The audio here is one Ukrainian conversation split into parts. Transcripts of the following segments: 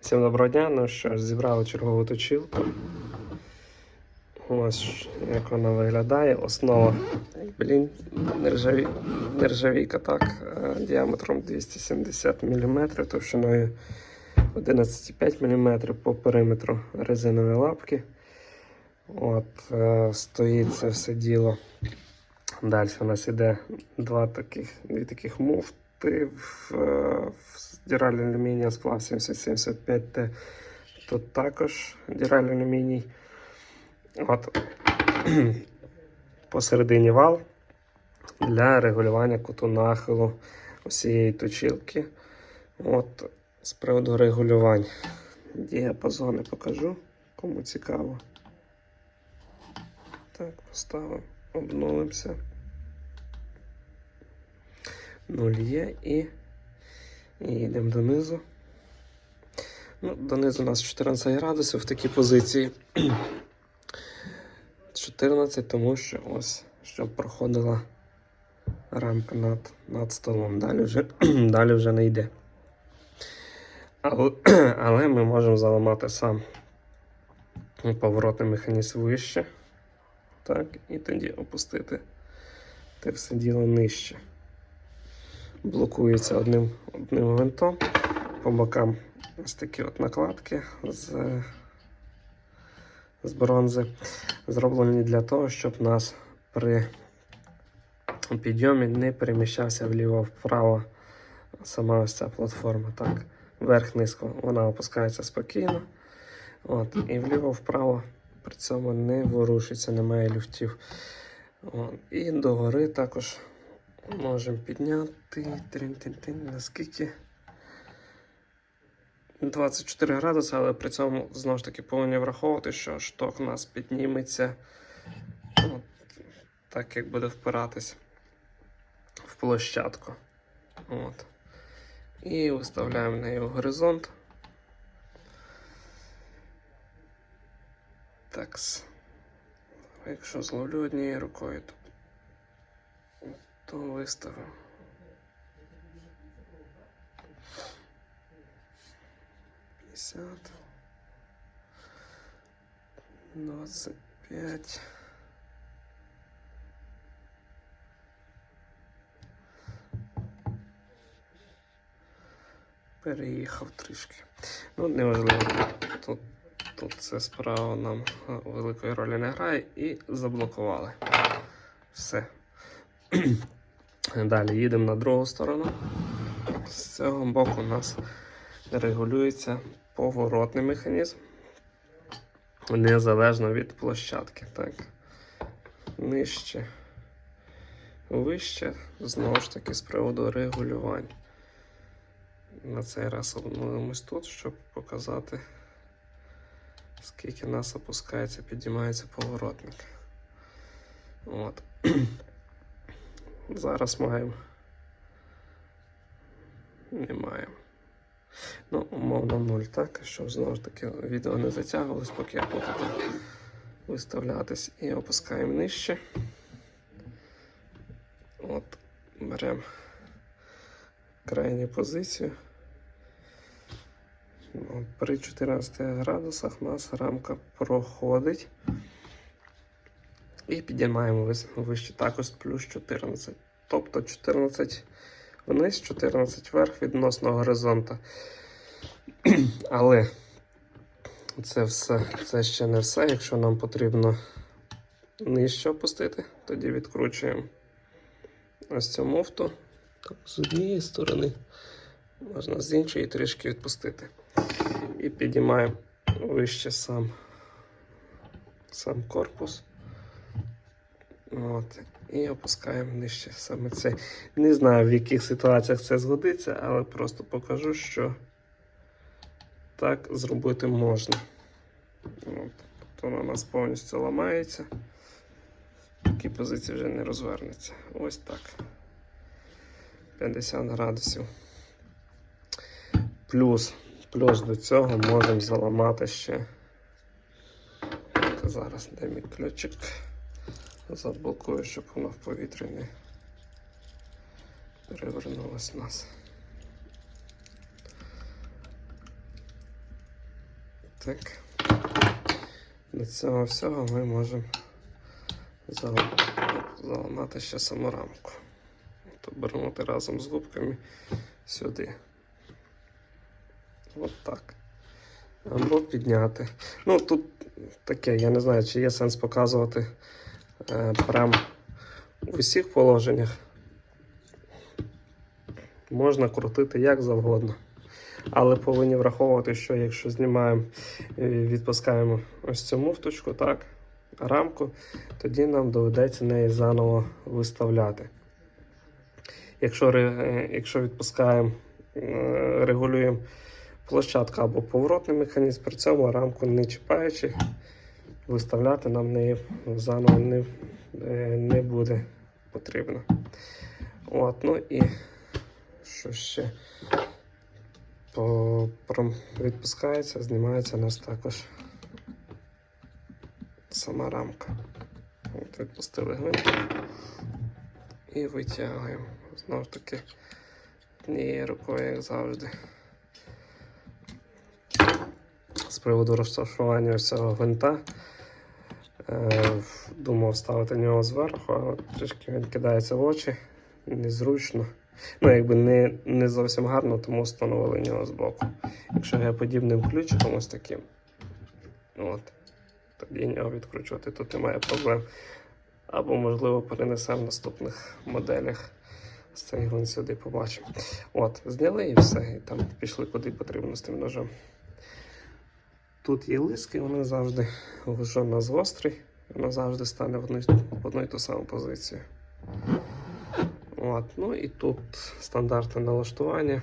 Всім доброго дня, ну що ж, зібрали чергову точилку. Ось як вона виглядає. Основа, блін, нержаві... нержавійка так, е, діаметром 270 мм, товщиною 11,5 мм по периметру резинові лапки. От, е, стоїть це все діло. Далі у нас іде два таких, дві таких муфти в, е, в діральний алюмінія сплав 775Т. Тут також діральний алюміній. От посередині вал для регулювання куту нахилу усієї точилки. От з приводу регулювань. Діапазони покажу, кому цікаво. Так, поставимо, обнулимося. Нуль є і, і йдемо донизу. Ну, донизу у нас 14 градусів в такій позиції. 14, тому що ось щоб проходила рамка над, над столом. Далі вже, далі вже не йде. Але, але ми можемо заламати сам поворотний механізм вище. Так, і тоді опустити те все діло нижче. Блокується одним, одним гвинтом. По бокам ось такі от накладки з, з бронзи. Зроблені для того, щоб нас при підйомі не переміщався вліво-вправо сама ось ця платформа. Так, вверх-низько вона опускається спокійно. От, і вліво-вправо при цьому не ворушиться, немає люфтів. От, і догори також можемо підняти трин-тин-тин, наскільки 24 градуси, але при цьому знову ж таки повинні враховувати, що шток у нас підніметься от, так, як буде впиратись в площадку. От. І виставляємо неї в горизонт. Такс. Якщо зловлю однією рукою, то, то виставив. П'ятдесят. Двадцять п'ять. Переїхав трішки. Ну, неважливо. Тут Тут це справа нам е, великої ролі не грає і заблокували. Все. Далі їдемо на другу сторону. З цього боку у нас регулюється поворотний механізм незалежно від площадки. Так. Нижче, вище, знову ж таки, з приводу регулювань. На цей раз обнулимось тут, щоб показати скільки нас опускається, підіймається поворотник. От. Зараз маємо. Не маємо. Ну, умовно 0, так, щоб знову ж таки відео не затягувалось, поки я буду виставлятись. І опускаємо нижче. От, беремо крайню позицію. Ну, При 14 градусах у нас рамка проходить. І підіймаємо вище також плюс 14. Тобто 14 вниз, 14 вверх відносно горизонта. Але це все, це ще не все. Якщо нам потрібно нижче опустити, тоді відкручуємо ось цю муфту. Так, з однієї сторони, можна з іншої трішки відпустити. І підіймаємо вище сам сам корпус. От. І опускаємо нижче саме цей. Не знаю, в яких ситуаціях це згодиться, але просто покажу, що так зробити можна. От. Тобто вона у нас повністю ламається. В такій позиції вже не розвернеться. Ось так. 50 градусів. Плюс Плюс до цього можемо заламати ще. Зараз де мій ключик. Заблокую, щоб воно в повітрі не перевернулось нас. Так. До цього всього ми можемо заламати ще саму рамку. Обернути разом з губками сюди. От так. Або підняти. Ну, тут таке, я не знаю, чи є сенс показувати е, прямо в усіх положеннях. Можна крутити як завгодно. Але повинні враховувати, що якщо знімаємо і відпускаємо ось цю муфточку, так, рамку, тоді нам доведеться неї заново виставляти. Якщо, е, якщо відпускаємо, е, регулюємо площадку або поворотний механізм, при цьому рамку не чіпаючи, виставляти нам неї заново не, е, не буде потрібно. От, ну і що ще? По, відпускається, знімається у нас також сама рамка. От відпустили гвинтик і витягуємо. Знову ж таки, однією рукою, як завжди. З приводу розташування цього гвинта. Е, думав ставити нього зверху, але трішки він кидається в очі, незручно. Ну, якби не, не зовсім гарно, тому встановили нього збоку. Якщо я подібним ключиком ось таким, от, тоді нього відкручувати тут немає проблем. Або, можливо, перенесемо в наступних моделях. З цей гвинт сюди побачимо. От, зняли і все. І там пішли куди потрібно з тим ножем. Тут є лиски, вони завжди лежать у нас гострий, вона завжди стане в одну, в одну і ту саму позицію. От, ну і тут стандартне налаштування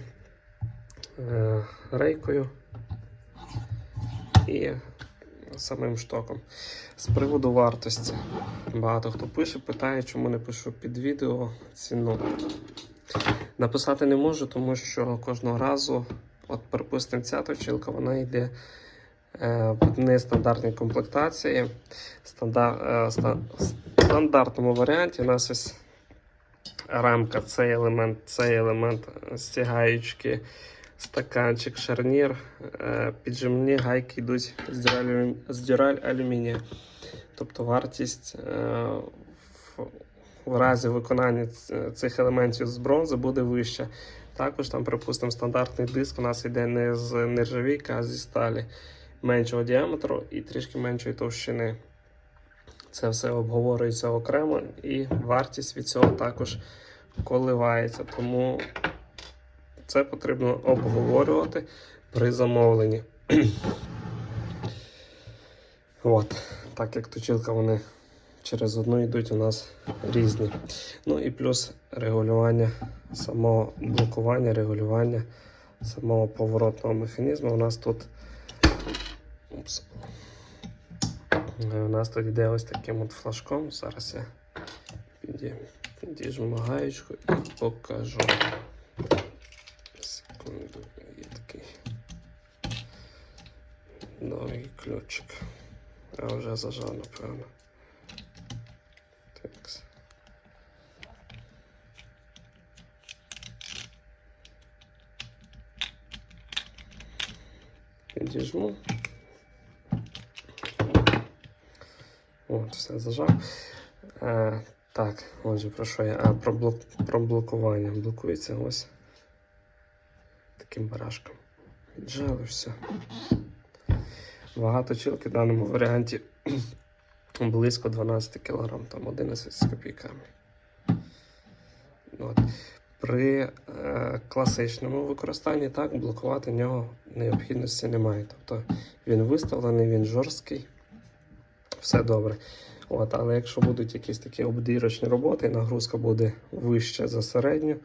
е, рейкою і самим штоком. З приводу вартості. Багато хто пише, питає, чому не пишу під відео ціну. Написати не можу, тому що кожного разу, от припустимо, ця точилка, вона йде в нестандартній комплектації. Стандар, е, ста, стандартному варіанті у нас ось рамка, цей елемент, цей елемент стягаючки, стаканчик, шарнір, е, піджимні гайки йдуть з дюраль, з дюраль алюмінія. Тобто вартість е, в, в разі виконання цих елементів з бронзи буде вища. Також там, припустимо, стандартний диск у нас йде не з нержавійка, а зі сталі меншого діаметру і трішки меншої товщини. Це все обговорюється окремо, і вартість від цього також коливається. Тому це потрібно обговорювати при замовленні. От, так як точилка, вони через одну йдуть у нас різні. Ну і плюс регулювання самого блокування, регулювання самого поворотного механізму. У нас тут. Упс. Е, У нас тут йде ось таким от флажком. Зараз я піді- підіжму гаєчку і покажу. Секунду, є такий довгий ключик. Я вже зажав, напевно. Так. Підіжму. От, все зажав. Е, так, отже, про що я? А, про, блок, про блокування. Блокується ось таким барашком. Віджали все. Вага точилки в даному варіанті близько 12 кг, там 11 з копійками. От. При е, класичному використанні так, блокувати нього необхідності немає. Тобто він виставлений, він жорсткий, все добре. От, але якщо будуть якісь такі обдірочні роботи, нагрузка буде вища за середню,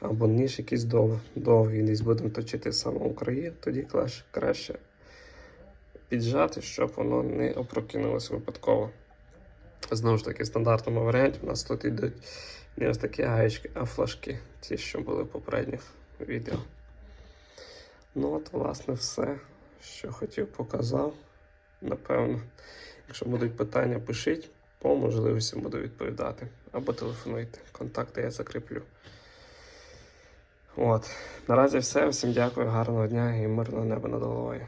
або ніж якийсь дов, довгий, десь будемо точити саме у краї, тоді краще піджати, щоб воно не опрокинулося випадково. Знову ж таки, стандартному варіанті у нас тут йдуть не ось такі гаєчки, а флажки, ті, що були в попередніх відео. Ну от, власне, все, що хотів, показав. Напевно, якщо будуть питання, пишіть, по можливості буду відповідати. Або телефонуйте. Контакти я закріплю. От. Наразі все. Всім дякую, гарного дня і мирного неба над головою.